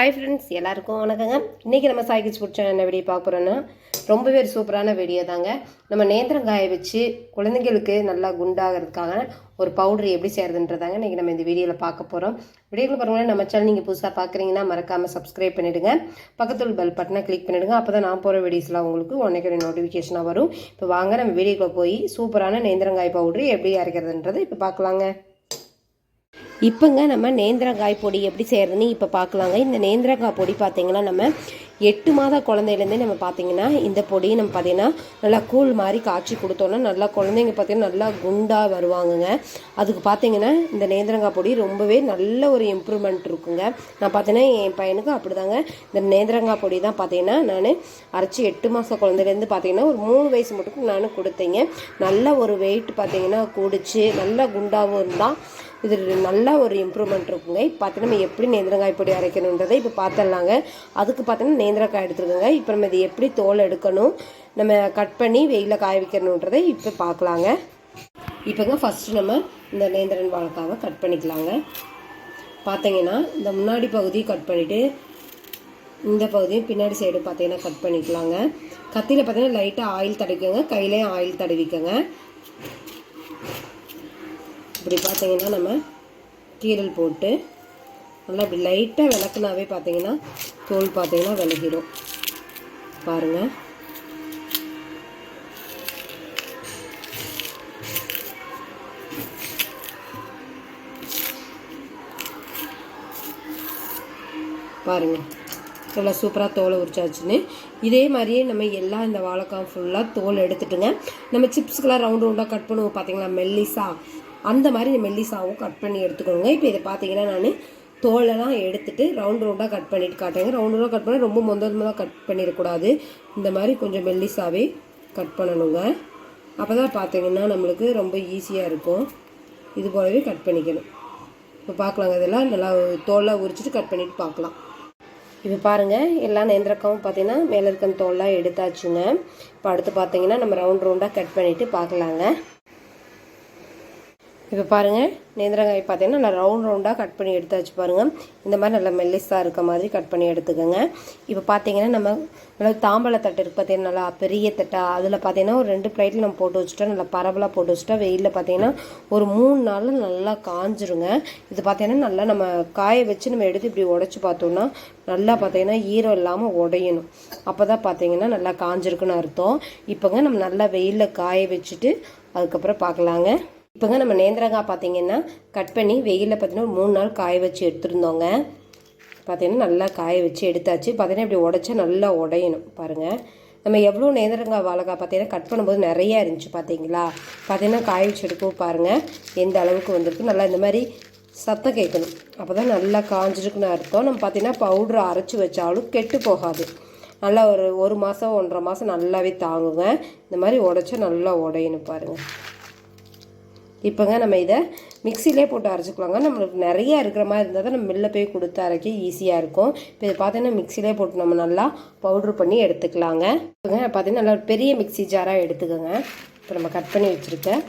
Hi friends எல்லாருக்கும் வணக்கங்க. இன்றைக்கி நம்ம சாய்கிச் பிடிச்ச என்ன வீடியோ பார்க்க போகிறோன்னா ரொம்பவே ஒரு சூப்பரான வீடியோ தாங்க. நம்ம நேந்திரங்காயை வச்சு குழந்தைங்களுக்கு நல்லா குண்டாகிறதுக்காக ஒரு பவுடர் எப்படி செய்கிறதுன்றதாங்க இன்றைக்கி நம்ம இந்த வீடியோவில் பார்க்க போகிறோம் வீடியோவில் பாருங்கள் நம்ம சேனல் நீங்கள் புதுசாக பார்க்குறீங்கன்னா மறக்காமல் சப்ஸ்கிரைப் பண்ணிவிடுங்க பக்கத்தில் பெல் பட்டனை கிளிக் பண்ணிவிடுங்க அப்போ தான் நான் போகிற வீடியோஸ்லாம் உங்களுக்கு உடனே நோட்டிஃபிகேஷனாக வரும். இப்போ வாங்க நம்ம வீடியோக்குள்ளே போய் சூப்பரான நேந்திரங்காய் பவுடர் எப்படி அரைக்கிறதுன்றதை இப்போ பார்க்கலாங்க. இப்போங்க நம்ம நேந்திரங்காய் பொடி எப்படி செய்கிறதுன்னு இப்போ பார்க்கலாங்க இந்த நேந்திரங்காய் பொடி பார்த்திங்கன்னா நம்ம எட்டு மாத குழந்தையிலேருந்தே நம்ம பார்த்தீங்கன்னா இந்த பொடியை நம்ம பார்த்தீங்கன்னா நல்லா கூழ் மாதிரி காய்ச்சி கொடுத்தோன்னா நல்லா குழந்தைங்க பார்த்தீங்கன்னா நல்லா குண்டாக வருவாங்கங்க. அதுக்கு பார்த்தீங்கன்னா இந்த நேந்திரங்காய் பொடி ரொம்பவே நல்ல ஒரு இம்ப்ரூவ்மெண்ட் இருக்குங்க. நான் பார்த்தீங்கன்னா என் பையனுக்கும் அப்படிதாங்க. இந்த நேந்திரங்காய் பொடி தான் பார்த்தீங்கன்னா நான் அரைச்சி எட்டு மாத குழந்தையிலேருந்து பார்த்தீங்கன்னா ஒரு மூணு வயசு மட்டும் நான் கொடுத்தேங்க. நல்ல ஒரு வெயிட் பார்த்தீங்கன்னா கூடிச்சு நல்லா குண்டாகவும் இருந்தால் இது நல்ல ஒரு இம்ப்ரூவ்மெண்ட் இருக்குங்க. இப்போ பார்த்தீங்கன்னா நம்ம எப்படி நேந்திரங்காய் பொடி அரைக்கணுன்றதை இப்போ பார்த்துடலாங்க அதுக்கு பார்த்தீங்கன்னா நேந்திரக்காய் எடுத்துருக்கோங்க. இப்போ நம்ம இது எப்படி தோல் எடுக்கணும் நம்ம கட் பண்ணி வெயிலில் காய வைக்கணுன்றதை இப்போ பார்க்கலாங்க இப்போங்க ஃபஸ்ட்டு நம்ம இந்த நேந்திரன் வாழைக்காவை கட் பண்ணிக்கலாங்க. பார்த்தீங்கன்னா இந்த முன்னாடி பகுதியை கட் பண்ணிவிட்டு இந்த பகுதியும் பின்னாடி சைடு பார்த்தீங்கன்னா கட் பண்ணிக்கலாங்க. கத்தியில் பார்த்தீங்கன்னா லைட்டாக ஆயில் தடவிக்கோங்க. கையிலையும் ஆயில் தடவிக்கோங்க. இப்படி பார்த்தீங்கன்னா நம்ம கீரல் போட்டு நல்லா இப்படி லைட்டாக விளக்குனாவே பார்த்தீங்கன்னா தோல் பார்த்தீங்கன்னா விலகிடும். பாருங்கள் பாருங்கள் நல்லா சூப்பராக தோலை உரிச்சாச்சுன்னு. இதே மாதிரியே நம்ம எல்லாம் இந்த வாழைக்காய் ஃபுல்லாக தோல் எடுத்துட்டுங்க. நம்ம சிப்ஸ்க்கெலாம் ரவுண்ட் ரவுண்டாக கட் பண்ணுவோம் பார்த்தீங்களா மெல்லிசா. அந்த மாதிரி மெல்லிசாவும் கட் பண்ணி எடுத்துக்கணுங்க. இப்போ இதை பார்த்தீங்கன்னா நான் தோலெல்லாம் எடுத்துட்டு ரவுண்ட் ரவுண்டாக கட் பண்ணிட்டு காட்டுங்க ரவுண்ட் ரவுண்டாக கட் பண்ணி ரொம்ப மொந்தமாக கட் பண்ணிடக்கூடாது. இந்த மாதிரி கொஞ்சம் மெல்லிசாவே கட் பண்ணணுங்க. அப்போ தான் பார்த்தீங்கன்னா நம்மளுக்கு ரொம்ப ஈஸியாக இருக்கும். இது போலவே கட் பண்ணிக்கணும். இப்போ பார்க்கலாங்க இதெல்லாம். நல்லா தோலாக உரிச்சிட்டு கட் பண்ணிட்டு பார்க்கலாம். இப்போ பாருங்கள் எல்லா நேந்திரக்காவும் பார்த்தீங்கன்னா மேலே இருக்கிற தோல்லாம் எடுத்தாச்சுங்க. இப்போ அடுத்து பார்த்தீங்கன்னா நம்ம ரவுண்ட் ரவுண்டாக கட் பண்ணிவிட்டு பார்க்கலாங்க. இப்போ பாருங்கள் நேந்திரங்காய் பார்த்தீங்கன்னா நல்லா ரவுண்ட் ரவுண்டாக கட் பண்ணி எடுத்தாச்சு பாருங்கள் இந்த மாதிரி நல்லா மெல்லிஸாக இருக்க மாதிரி கட் பண்ணி எடுத்துக்கோங்க. இப்போ பார்த்தீங்கன்னா நம்ம நல்லா தாம்பழ தட்டு இருக்குது பார்த்தீங்கன்னா நல்லா பெரிய தட்டா அதில் பார்த்தீங்கன்னா ஒரு ரெண்டு பிளேட்டில் நம்ம போட்டு வச்சுட்டா நல்லா பரவலாக போட்டு வச்சுட்டா வெயிலில் பார்த்தீங்கன்னா ஒரு மூணு நாளில் நல்லா காஞ்சிருங்க. இது பார்த்தீங்கன்னா நல்லா நம்ம காய வச்சு நம்ம எடுத்து இப்படி உடச்சி பார்த்தோம்னா நல்லா பார்த்தீங்கன்னா ஈரம் இல்லாமல் உடையணும். அப்போ தான் பார்த்தீங்கன்னா நல்லா காஞ்சிருக்குன்னு அர்த்தம். இப்போங்க நம்ம நல்லா வெயிலில் காய வச்சுட்டு அதுக்கப்புறம் பார்க்கலாங்க இப்போங்க நம்ம நேந்திரங்காய் பார்த்தீங்கன்னா கட் பண்ணி வெயிலில் பார்த்தீங்கன்னா ஒரு மூணு நாள் காய வச்சு எடுத்துருந்தோங்க. பார்த்தீங்கன்னா நல்லா காய வச்சு எடுத்தாச்சு. பார்த்தீங்கன்னா இப்படி உடச்சா நல்லா உடையணும் பாருங்கள் நம்ம எவ்வளோ நேந்திரங்காய் வாழைக்காய் பார்த்தீங்கன்னா கட் பண்ணும்போது நிறையா இருந்துச்சு பார்த்தீங்களா? பார்த்தீங்கன்னா காய வச்சு எடுக்கவும் பாருங்கள் எந்த அளவுக்கு வந்திருக்கு. நல்லா இந்த மாதிரி சத்தம் கேட்கணும். அப்போ தான் நல்லா காஞ்சிருக்குன்னு அர்த்தம். நம்ம பார்த்தீங்கன்னா பவுட்ரு அரைச்சி வச்சாலும் கெட்டு போகாது. நல்லா ஒரு ஒரு மாதம் ஒன்றரை மாதம் நல்லாவே தாங்குங்க. இந்த மாதிரி உடச்சா நல்லா உடையணும் பாருங்கள் இப்போங்க நம்ம இதை மிக்சிலே போட்டு அரைச்சிக்கலாங்க. நம்மளுக்கு நிறைய இருக்கிற மாதிரி இருந்தால் தான் நம்ம மில்ல போய் கொடுத்து அரைக்க ஈஸியாக இருக்கும். இப்போ இதை பார்த்தீங்கன்னா மிக்சிலே போட்டு நம்ம நல்லா பவுட்ரு பண்ணி எடுத்துக்கலாங்க. இப்போங்க பார்த்தீங்கன்னா நல்லா பெரிய மிக்சி ஜாராக எடுத்துக்கோங்க. இப்போ நம்ம கட் பண்ணி வச்சுருக்கேன்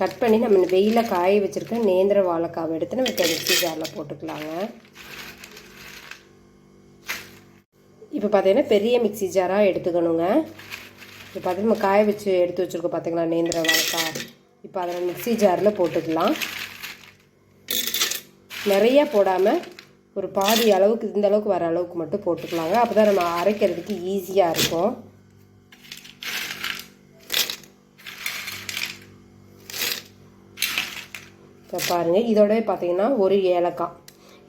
கட் பண்ணி நம்ம வெயிலில் காய வச்சுருக்க நேந்திர வாழைக்காவை எடுத்து நம்ம இப்போ மிக்சி ஜாரில் போட்டுக்கலாங்க. இப்போ பார்த்தீங்கன்னா பெரிய மிக்சி ஜாராக எடுத்துக்கணுங்க. இப்போ பார்த்தீங்கன்னா நம்ம காய வச்சு எடுத்து வச்சுருக்கோம் பார்த்தீங்களா? நேந்திர வாழைக்காய். இப்போ அதை மிக்சி ஜாரில் போட்டுக்கலாம். நிறையா போடாமல் ஒரு பாதி அளவுக்கு இந்த அளவுக்கு வர அளவுக்கு மட்டும் போட்டுக்கலாங்க. அப்போ தான் நம்ம அரைக்கிறதுக்கு ஈஸியாக இருக்கும். இப்போ பாருங்கள் இதோடய பார்த்தீங்கன்னா ஒரு ஏலக்காய்.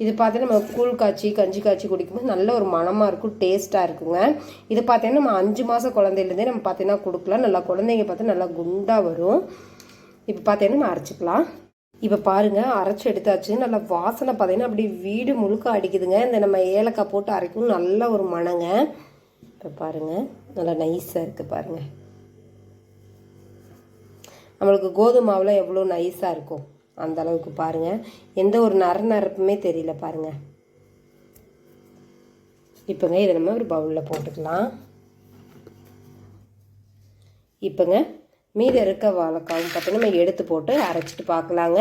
இது பார்த்தீங்கன்னா நம்ம கூழ் காய்ச்சி கஞ்சி காய்ச்சி குடிக்கும்போது நல்ல ஒரு மனமாக இருக்கும் டேஸ்ட்டாக இருக்குங்க. இது பார்த்தீங்கன்னா நம்ம அஞ்சு மாதம் குழந்தையிலேருந்தே நம்ம பார்த்தீங்கன்னா கொடுக்கலாம். நல்லா குழந்தைங்க பார்த்து நல்லா குண்டாக வரும். இப்போ பார்த்தீங்கன்னா நம்ம அரைச்சிக்கலாம். இப்போ பாருங்கள் அரைச்சி எடுத்தாச்சு. நல்லா வாசனை பார்த்தீங்கன்னா அப்படி வீடு முழுக்க அடிக்குதுங்க. இந்த நம்ம ஏலக்காய் போட்டு அரைக்கும் நல்ல ஒரு மனங்க இப்போ பாருங்கள் நல்லா நைஸாக இருக்குது பாருங்கள் நம்மளுக்கு கோதுமை மாவில் எவ்வளோ நைஸாக இருக்கும். அந்த அளவுக்கு பாருங்கள் எந்த ஒரு நர நரப்புமே தெரியல பாருங்கள் இப்போங்க இதை நம்ம ஒரு பவுலில் போட்டுக்கலாம். இப்போங்க மீதி இருக்க வாழைக்காவும் பார்த்தீங்கன்னா நம்ம எடுத்து போட்டு அரைச்சிட்டு பார்க்கலாங்க.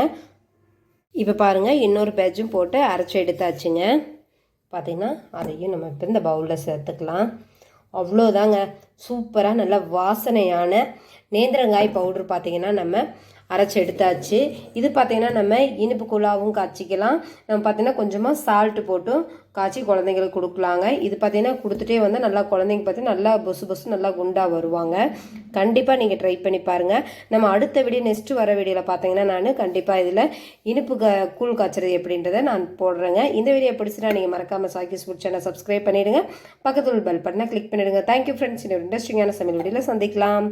இப்போ பாருங்கள் இன்னொரு பேஜும் போட்டு அரைச்சி எடுத்தாச்சுங்க. பார்த்திங்கன்னா அதையும் நம்ம இப்போ இந்த பவுலில் சேர்த்துக்கலாம். அவ்வளோதாங்க சூப்பராக நல்ல வாசனையான நேந்திரங்காய் பவுடர் பார்த்திங்கன்னா நம்ம அரைச்சி எடுத்தாச்சு. இது பார்த்திங்கன்னா நம்ம இனிப்பு குழாவும் காய்ச்சிக்கலாம். நம்ம பார்த்திங்கன்னா கொஞ்சமாக சால்ட்டு போட்டும் காய்ச்சி குழந்தைங்களுக்கு கொடுக்கலாங்க. இது பார்த்திங்கன்னா கொடுத்துட்டே வந்து நல்லா குழந்தைங்க பார்த்திங்கன்னா நல்லா பொசு பொசு நல்லா குண்டாக வருவாங்க. கண்டிப்பாக நீங்கள் ட்ரை பண்ணி பாருங்கள் நம்ம அடுத்த வீடியோ நெக்ஸ்ட்டு வர வீடியோவில் பார்த்தீங்கன்னா நான் கண்டிப்பாக இதில் இனிப்பு க கூழ் காய்ச்சறது எப்படின்றத நான் போடுறேங்க. இந்த வீடியோ பிடிச்சினா நீங்கள் மறக்காமல் சாக்கிஸ் ஃபுட் சேனல் சப்ஸ்கிரைப் பண்ணிவிடுங்க பக்கத்தில் பெல் பட்டனை கிளிக் பண்ணிவிடுங்க தேங்க்யூ ஃப்ரெண்ட்ஸ் இன்னொரு இன்ட்ரெஸ்டிங்கான சமையல் வீடியோவில் சந்திக்கலாம்.